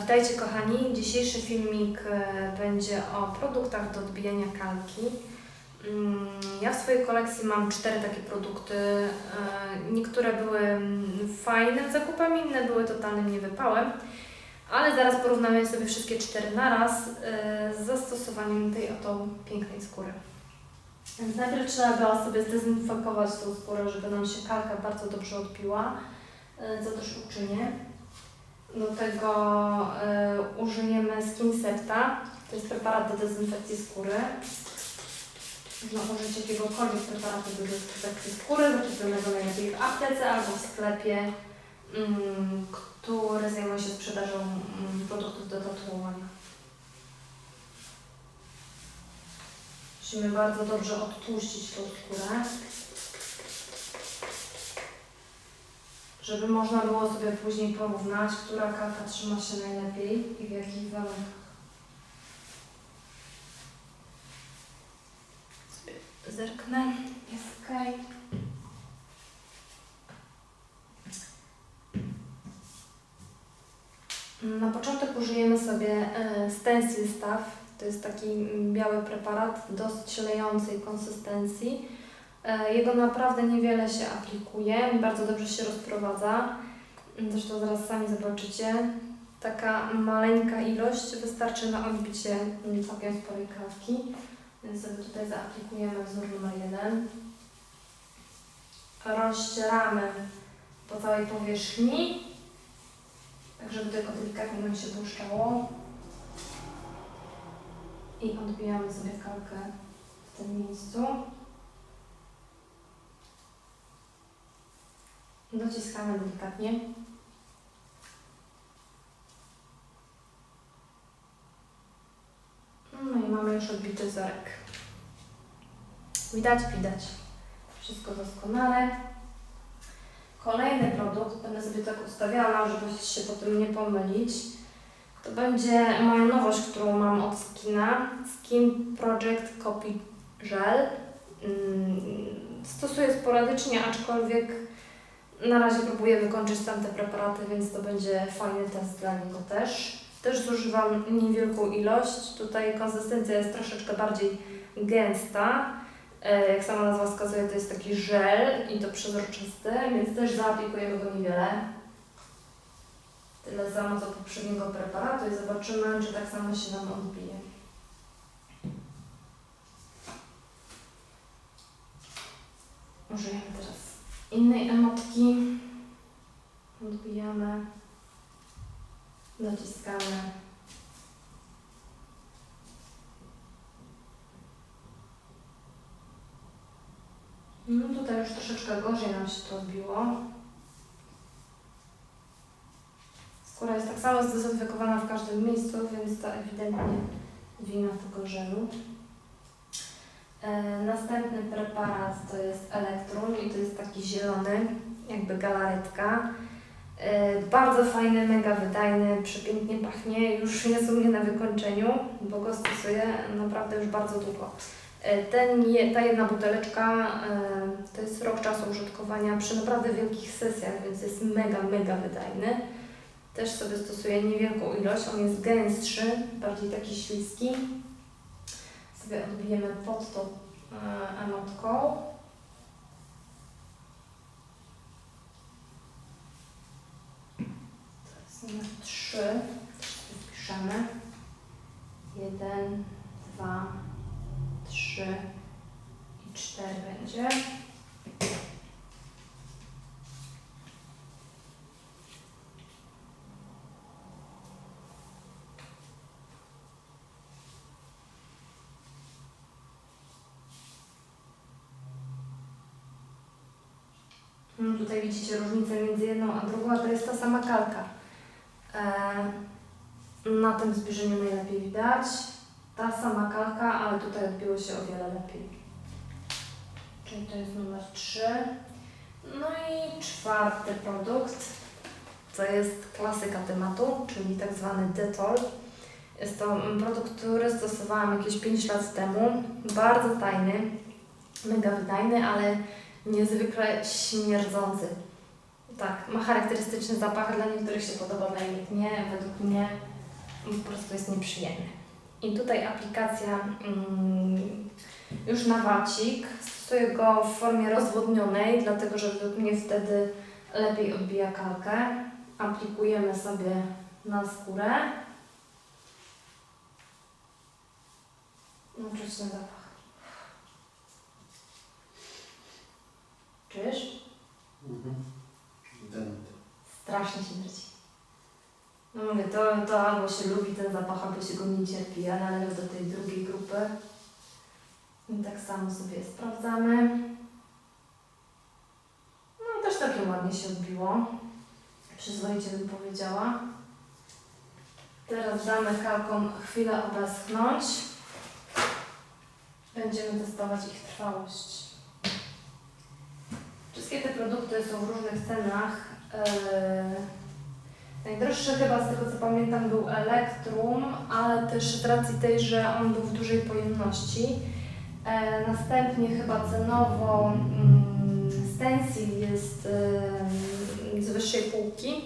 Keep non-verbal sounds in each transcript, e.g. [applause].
Witajcie kochani, dzisiejszy filmik e, będzie o produktach do odbijania kalki. Mm, Ja w swojej kolekcji mam cztery takie produkty. E, Niektóre były mm, fajnym zakupem, inne były totalnym niewypałem, ale zaraz porównamy sobie wszystkie cztery naraz e, z zastosowaniem tej oto pięknej skóry. Więc najpierw trzeba było sobie zdezynfekować tą skórę, żeby nam się kalka bardzo dobrze odbiła, co też uczynię. Do tego y, użyjemy Skinsepta. To jest preparat do dezynfekcji skóry. Można użyć jakiegokolwiek preparatu do dezynfekcji skóry, zakupionego najlepiej w aptece albo w sklepie, mm, który zajmuje się sprzedażą mm, produktów do tatuowania. Musimy bardzo dobrze odtłuścić tą skórę. Żeby można było sobie później porównać, która kalka trzyma się najlepiej i w jakich warunkach. Zerknę, ok. Na początek użyjemy sobie e, Stencil Staff. To jest taki mm, biały preparat dosyć lejącej konsystencji. E, Jego naprawdę niewiele się aplikuje, bardzo dobrze się rozprowadza. Zresztą zaraz sami zobaczycie. Taka maleńka ilość wystarczy na odbicie mm, całkiem sporej kawki. Więc sobie tutaj zaaplikujemy wzór numer jeden. Rozcieramy po całej powierzchni, tak żeby tylko delikatnie nam się błyszczało. I odbijamy sobie kalkę w tym miejscu. Dociskamy delikatnie. No i mamy już odbity wzorek. Widać? Widać. Wszystko doskonale. Kolejny produkt, będę sobie tak ustawiała, żeby się potem nie pomylić. To będzie moja nowość, którą mam od Skina. Skin Project Copy Gel. Mm, Stosuję sporadycznie, aczkolwiek na razie próbuję wykończyć tamte preparaty, więc to będzie fajny test dla niego też. Też zużywam niewielką ilość. Tutaj konsystencja jest troszeczkę bardziej gęsta. E, Jak sama nazwa wskazuje, to jest taki żel i to przezroczysty, więc też zaaplikujemy go niewiele. Tyle samo co poprzedniego preparatu i zobaczymy, czy tak samo się nam odbije. Użyjemy teraz innej emotki. Odbijamy, dociskamy. No tutaj już troszeczkę gorzej nam się to odbiło. Skóra jest tak samo zdezynfekowana w każdym miejscu, więc to ewidentnie wina tego żelu. E, Następny preparat to jest Elektrum i to jest taki zielony, jakby galaretka. E, Bardzo fajny, mega wydajny, przepięknie pachnie. Już jest u mnie na wykończeniu, bo go stosuję naprawdę już bardzo długo. E, Ten, ta jedna buteleczka to jest rok czasu użytkowania przy naprawdę wielkich sesjach, więc jest mega, mega wydajny. Też sobie stosuję niewielką ilość, on jest gęstszy, bardziej taki śliski sobie odbijemy pod tą e, emotką. To jest numer 3. Wpiszemy. 1, 2, 3 i 4 będzie. Mm, Tutaj widzicie różnicę między jedną a drugą, a to jest ta sama kalka. E, na tym zbliżeniu najlepiej widać. Ta sama kalka, ale tutaj odbiło się o wiele lepiej. Czyli to jest numer 3. No i czwarty produkt, to jest klasyka tematu, czyli tak zwany Detol. Jest to produkt, który stosowałam jakieś 5 lat temu. Bardzo tajny, mega wydajny, ale niezwykle śmierdzący. Tak, ma charakterystyczny zapach, dla niektórych się podoba, dla innych nie. Według mnie po prostu jest nieprzyjemny. I tutaj aplikacja mm, już na wacik. Stosuję go w formie rozwodnionej, dlatego że według mnie wtedy lepiej odbija kalkę. Aplikujemy sobie na skórę. No, czuć zapach. Strasznie drci. No mówię, to, to albo się lubi ten zapach, albo się go nie cierpi. Ja należę do tej drugiej grupy. I tak samo sobie sprawdzamy. No też takie ładnie się odbiło. Przyzwoicie bym powiedziała. Teraz damy kalkom chwilę obeschnąć. Będziemy testować ich trwałość. Wszystkie te produkty są w różnych cenach. Eee, najdroższy chyba z tego co pamiętam był Electrum, ale też z racji tej, że on był w dużej pojemności. Eee, następnie chyba cenowo mm, Stencil jest em, z wyższej półki.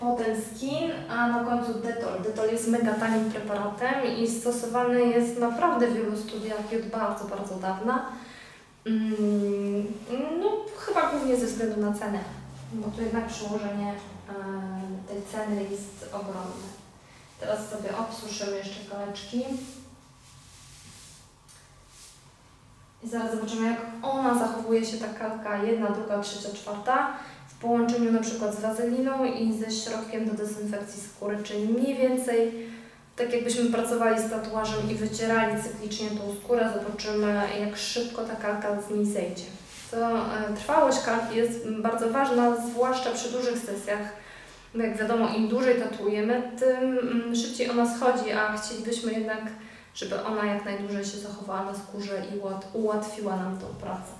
Potem Skin, a na końcu Detol. Detol jest mega tanim preparatem i stosowany jest naprawdę w wielu studiach i od bardzo, bardzo dawna. Mm, No, chyba głównie ze względu na cenę, bo tu jednak przełożenie e, tej ceny jest ogromne. Teraz sobie obsuszymy jeszcze kaleczki. I zaraz zobaczymy, jak ona zachowuje się, ta kalka jedna, druga, trzecia, czwarta w połączeniu na przykład z wazeliną i ze środkiem do dezynfekcji skóry, czyli mniej więcej tak jakbyśmy pracowali z tatuażem i wycierali cyklicznie tą skórę, zobaczymy jak szybko ta kalka z niej zejdzie. To e, trwałość kalki jest bardzo ważna, zwłaszcza przy dużych sesjach. Bo jak wiadomo, im dłużej tatuujemy, tym mm, szybciej ona schodzi, a chcielibyśmy jednak, żeby ona jak najdłużej się zachowała na skórze i ułat- ułatwiła nam tą pracę.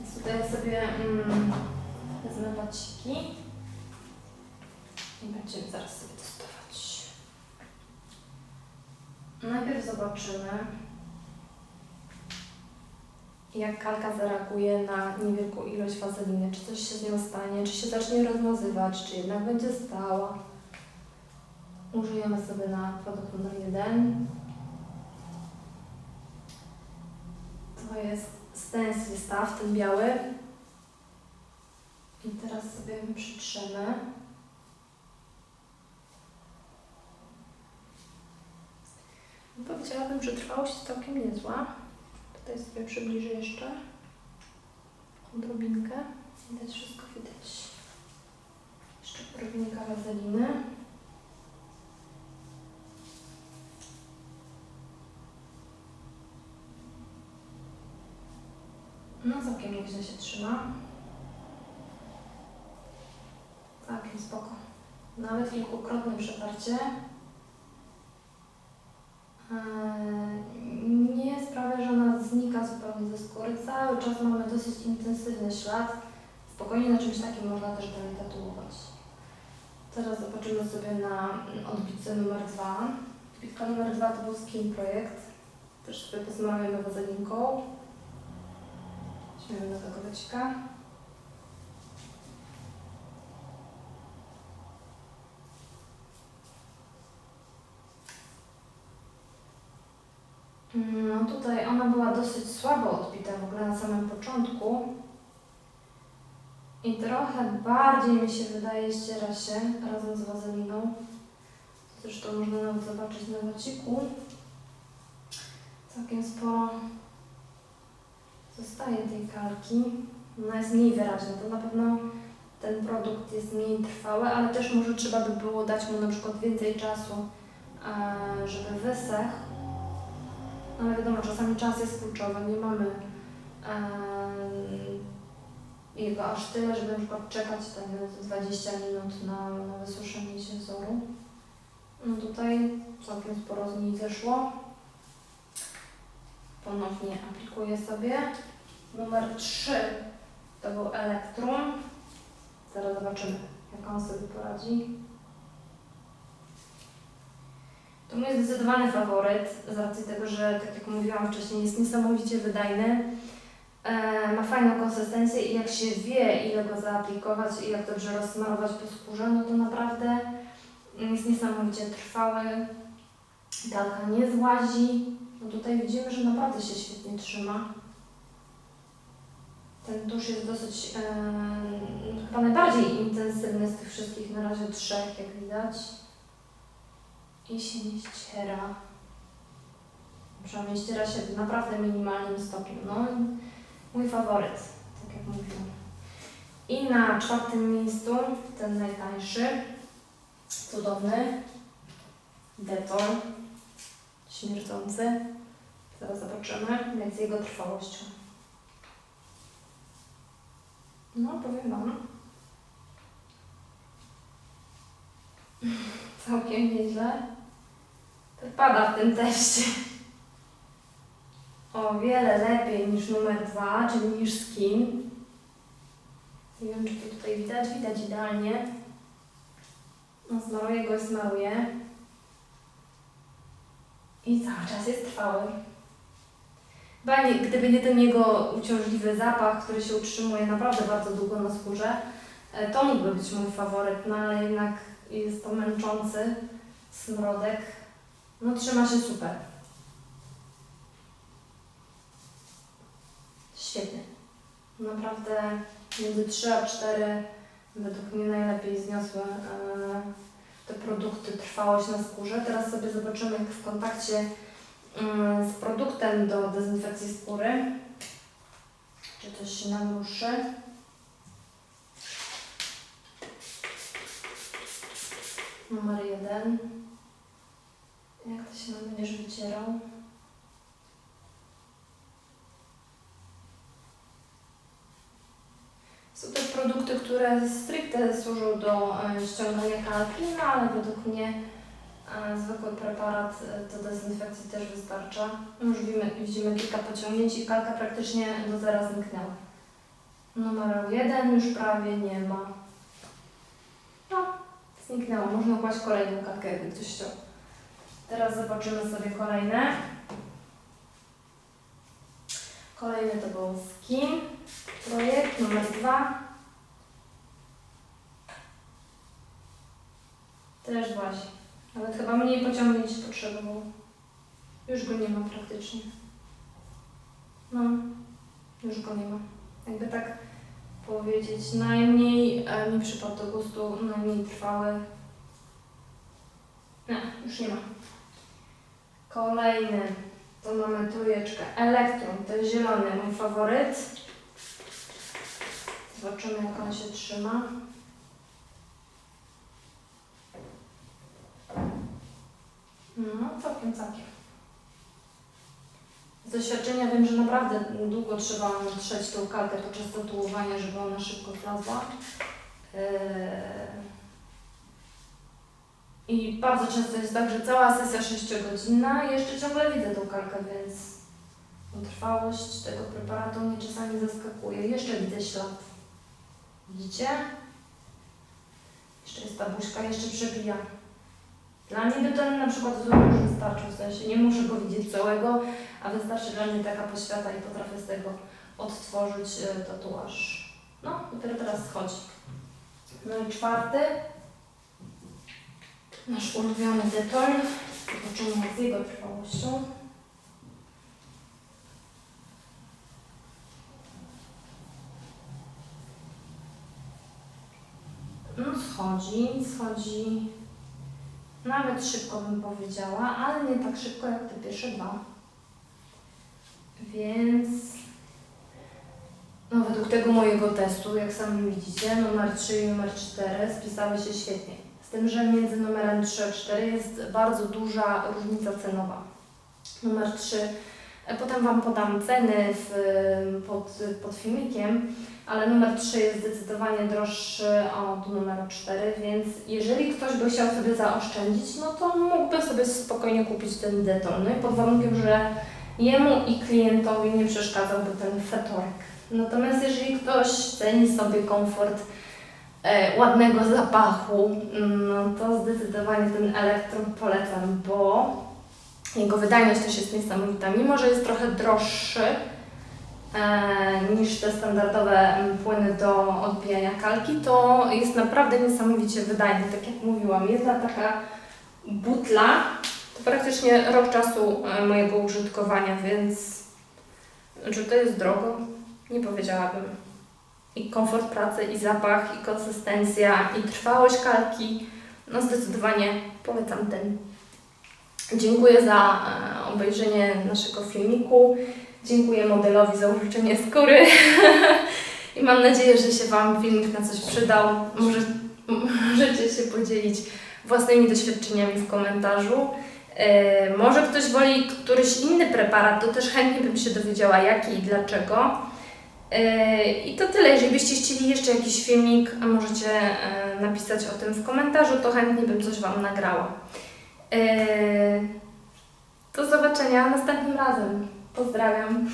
Więc tutaj sobie mm, wezmę baciki i będziemy zaraz sobie testować. Najpierw zobaczymy, jak kalka zareaguje na niewielką ilość wazeliny. Czy coś się z nią stanie, czy się zacznie rozmazywać, czy jednak będzie stała. Użyjemy sobie na numer jeden. To jest stencil staw, ten biały. I teraz sobie przytrzemy. Powiedziałabym, że trwałość jest całkiem niezła. Tutaj sobie przybliżę jeszcze odrobinkę. Widać wszystko, widać. Jeszcze odrobinka wazeliny. No całkiem nieźle się trzyma. Całkiem spoko. Nawet kilkukrotne przetarcie Eee, nie sprawia, że ona znika zupełnie ze skóry. Cały czas mamy dosyć intensywny ślad. Spokojnie na czymś takim można też dalej tatuować. Teraz zobaczymy sobie na odbitce numer dwa. Odbitka numer dwa to był Skin Projekt. Też sobie posmarujemy wazelinką. Weźmiemy nowego wecika. No tutaj ona była dosyć słabo odbita w ogóle na samym początku. I trochę bardziej mi się wydaje ściera się razem z wazeliną. Zresztą można nawet zobaczyć na waciku. Całkiem sporo zostaje tej kalki. Ona jest mniej wyraźna. To na pewno ten produkt jest mniej trwały, ale też może trzeba by było dać mu na przykład więcej czasu, e, żeby wysechł. Ale wiadomo, czasami czas jest kluczowy. Nie mamy em, jego aż tyle, żeby na przykład czekać te 20 minut na, na wysuszenie się wzoru. No tutaj całkiem sporo z niej zeszło. Ponownie aplikuję sobie. Numer 3 to był Electrum. Zaraz zobaczymy, jak on sobie poradzi. To mój zdecydowany faworyt, z racji tego, że tak jak mówiłam wcześniej, jest niesamowicie wydajny. E, ma fajną konsystencję i jak się wie, ile go zaaplikować i jak dobrze rozsmarować po skórze, no to naprawdę jest niesamowicie trwały. Galka nie złazi. No tutaj widzimy, że naprawdę się świetnie trzyma. Ten tusz jest dosyć e, chyba najbardziej intensywny z tych wszystkich, na razie trzech, jak widać. Nie ściera. Przynajmniej ściera się naprawdę minimalnym stopniu. No, mój faworyt, tak jak mówiłam. I na czwartym miejscu, ten najtańszy, cudowny, Dettol, śmierdzący. Zaraz zobaczymy, jak z jego trwałością. No, powiem Wam. [laughs] Całkiem nieźle. Wypada w tym teście. O wiele lepiej niż numer dwa, czyli niż skin. Nie wiem, czy to tutaj widać. Widać idealnie. No, smaruję go i smaruję. I cały czas jest trwały. Chyba gdyby nie ten jego uciążliwy zapach, który się utrzymuje naprawdę bardzo długo na skórze, e, to mógłby być mój faworyt, no ale jednak jest to męczący smrodek. No trzyma się super. Świetnie. Naprawdę między 3 a 4 według mnie najlepiej zniosły e, te produkty trwałość na skórze. Teraz sobie zobaczymy jak w kontakcie mm, z produktem do dezynfekcji skóry. Czy coś się nam ruszy? Numer jeden. Jak to się nam będziesz wycierał? Są też produkty, które stricte służą do e, ściągania kalki, no ale według mnie e, zwykły preparat e, do dezynfekcji też wystarcza. Już widzimy, widzimy kilka pociągnięć i kalka praktycznie do zera zniknęła. Numer jeden już prawie nie ma. No, zniknęło. Można kłaść kolejną kalkę, jakby ktoś chciał. Teraz zobaczymy sobie kolejne. Kolejny to był skin. Projekt numer dwa. Też właśnie. Nawet chyba mniej pociągnięć potrzebował. Już go nie ma praktycznie. No, już go nie ma. Jakby tak powiedzieć, najmniej e, mi przypadł do gustu, najmniej trwały. Nie, już nie ma. Kolejny. To mamy trójeczkę. Elektron, jest zielony, mój faworyt. Zobaczymy, jak on się trzyma. No, całkiem, całkiem. Z doświadczenia wiem, że naprawdę długo trzeba trzeć tą kalkę podczas tatuowania, żeby ona szybko wlazła. Yy. I bardzo często jest tak, że cała sesja 6-godzinna i jeszcze ciągle widzę tą kalkę, więc trwałość tego preparatu mnie czasami zaskakuje. Jeszcze widzę ślad. Widzicie? Jeszcze jest ta buźka, jeszcze przebija. Dla mnie by ten na przykład wzór już wystarczył, w sensie nie muszę go widzieć całego, a wystarczy dla mnie taka poświata i potrafię z tego odtworzyć e, tatuaż. No, dopiero teraz schodzi. No i czwarty. Nasz ulubiony detol. Zobaczymy z jego trwałością. No schodzi, schodzi nawet szybko bym powiedziała, ale nie tak szybko jak te pierwsze dwa. Więc no według tego mojego testu, jak sami widzicie, numer 3 i numer 4 spisały się świetnie. Z tym, że między numerem 3 a 4 jest bardzo duża różnica cenowa. Numer 3, e, potem Wam podam ceny w, pod, pod filmikiem, ale numer 3 jest zdecydowanie droższy od numeru 4, więc jeżeli ktoś by chciał sobie zaoszczędzić, no to mógłby sobie spokojnie kupić ten deton, no i pod warunkiem, że jemu i klientowi nie przeszkadzałby ten fetorek. Natomiast jeżeli ktoś ceni sobie komfort ładnego zapachu, no to zdecydowanie ten elektron polecam, bo jego wydajność też jest niesamowita. Mimo, że jest trochę droższy, e, niż te standardowe mm, płyny do odbijania kalki, to jest naprawdę niesamowicie wydajny. Tak jak mówiłam, jedna taka butla to praktycznie rok czasu e, mojego użytkowania, więc czy to jest drogo? Nie powiedziałabym. I komfort pracy, i zapach, i konsystencja, i trwałość kalki. No zdecydowanie polecam ten. Dziękuję za e, obejrzenie naszego filmiku. Dziękuję modelowi za użyczenie skóry. [laughs] I mam nadzieję, że się Wam filmik na coś przydał. Może, możecie się podzielić własnymi doświadczeniami w komentarzu. E, może ktoś woli któryś inny preparat, to też chętnie bym się dowiedziała jaki i dlaczego. E, I to tyle. Jeżeli byście chcieli jeszcze jakiś filmik, a możecie e, napisać o tym w komentarzu, to chętnie bym coś Wam nagrała. E, Do zobaczenia następnym razem. Pozdrawiam.